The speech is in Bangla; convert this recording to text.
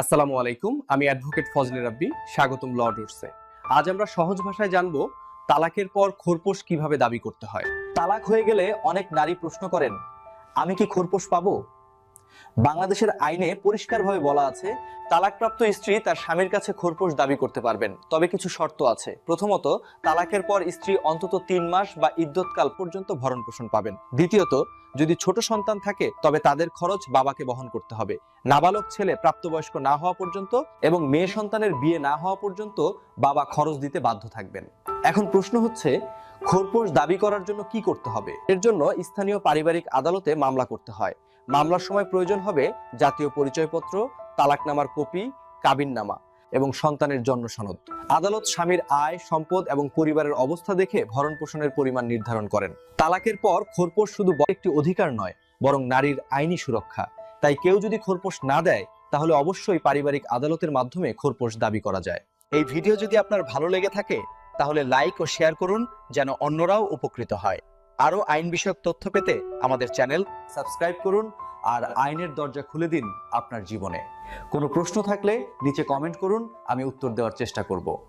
আসসালামু আলাইকুম, আমি অ্যাডভোকেট ফজলে রাব্বি, স্বাগতম ল ডোর্সে। আজ আমরা সহজ ভাষায় জানব তালাকের পর খোরপোশ কীভাবে দাবি করতে হয়। তালাক হয়ে গেলে অনেক নারী প্রশ্ন করেন, আমি কি খোরপোশ পাবো? বাংলাদেশের আইনে পরিষ্কারভাবে বলা আছে, তালাকপ্রাপ্ত স্ত্রী তার স্বামীর কাছে খোরপোশ দাবি করতে পারবেন। তবে কিছু শর্ত আছে। প্রথমত, তালাকের পর স্ত্রী অন্তত তিন মাস বা ইদ্যৎকাল পর্যন্ত ভরণ পোষণ পাবেন। দ্বিতীয়ত, যদি ছোট সন্তান থাকে, তবে তাদের খরচ বাবাকে বহন করতে হবে। নাবালক ছেলে প্রাপ্তবয়স্ক না হওয়া পর্যন্ত এবং মেয়ে সন্তানের বিয়ে না হওয়া পর্যন্ত বাবা খরচ দিতে বাধ্য থাকবেন। এখন প্রশ্ন হচ্ছে, খোরপোশ দাবি করার জন্য কি করতে হবে? এর জন্য স্থানীয় পারিবারিক আদালতে মামলা করতে হয়। মামলার সময় প্রয়োজন হবে জাতীয় পরিচয়পত্র, তালাকনামার কপি, কাবিননামা এবং সন্তানের জন্ম সনদ। আদালত স্বামীর আয়, সম্পদ এবং পরিবারের অবস্থা দেখে ভরণ পোষণের পরিমাণ নির্ধারণ করেন। তালাকের পর খোরপোশ শুধু একটি অধিকার নয়, বরং নারীর আইনি সুরক্ষা। তাই কেউ যদি খোরপোশ না দেয়, তাহলে অবশ্যই পারিবারিক আদালতের মাধ্যমে খোরপোশ দাবি করা যায়। এই ভিডিও যদি আপনার ভালো লেগে থাকে, তাহলে লাইক ও শেয়ার করুন যেন অন্যরাও উপকৃত হয়। আরও আইন বিষয়ক তথ্য পেতে আমাদের চ্যানেল সাবস্ক্রাইব করুন আর আইনের দরজা খুলে দিন আপনার জীবনে। কোনো প্রশ্ন থাকলে নিচে কমেন্ট করুন, আমি উত্তর দেওয়ার চেষ্টা করব।